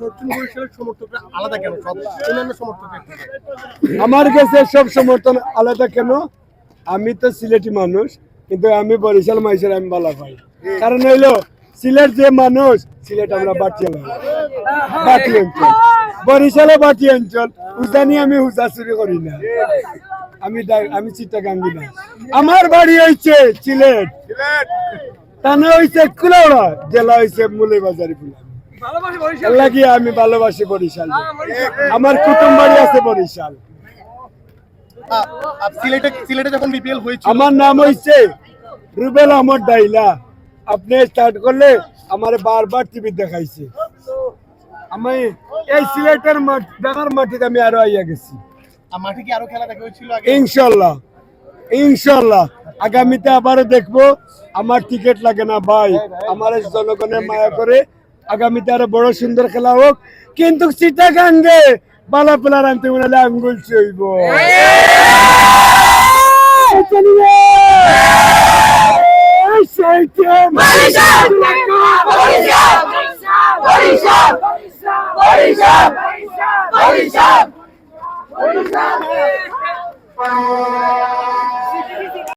আপনার কাছে বরিশালের সমর্থকরা আলাদা কেন? সব অন্যান্য সমর্থকের আমার কাছে সব সমর্থন আলাদা কেন? আমি তো সিলেটি মানুষ কিন্তু আমি বরিশাল মাইসের আমি ভালো পাই কারণ হইল সিলেট যে মানুষ সিলেট আমরা বাটি বাটি অঞ্চল। বরিশালে বাটি অঞ্চল। উজানি আমি হুজা চুরি করি না। আমি আমি চিটাগাঙ্গি না। আমার বাড়ি হইছে সিলেট। থানা হইছে কুলাউড়া জেলা হইছে মুলিবাজারি ফুলা লাগি আমি ভালোবাসি বরিশাল? আমার কুটুম বাড়ি আছে বরিশাল। আ- আ- সিলেটে সিলেটে যখন বিপিএল হয়েছিল? আমার নাম হইছে রুবেল আহমদ ডাইলা। আপনি স্টার্ট করলে আমার বারবার টিভি দেখাইছে। আমি এই সিলেটের মাঠ দেখার মাটিতে আমি আরও আইয়া গেছি। মাঠে কি আরও খেলা দেখা হয়েছিল ইনশাল্লাহ ইনশাল্লাহ। আগামীতে আবারও দেখব। আমার টিকিট লাগে না ভাই। আমার জনগণের মায়া করে আগামীতে আরও বড় সুন্দর খেলা হোক কিন্তু চিটাগাঙ্গে বালা প্লেয়ার আনতে বলে আঙ্গুল চইব! Boricha!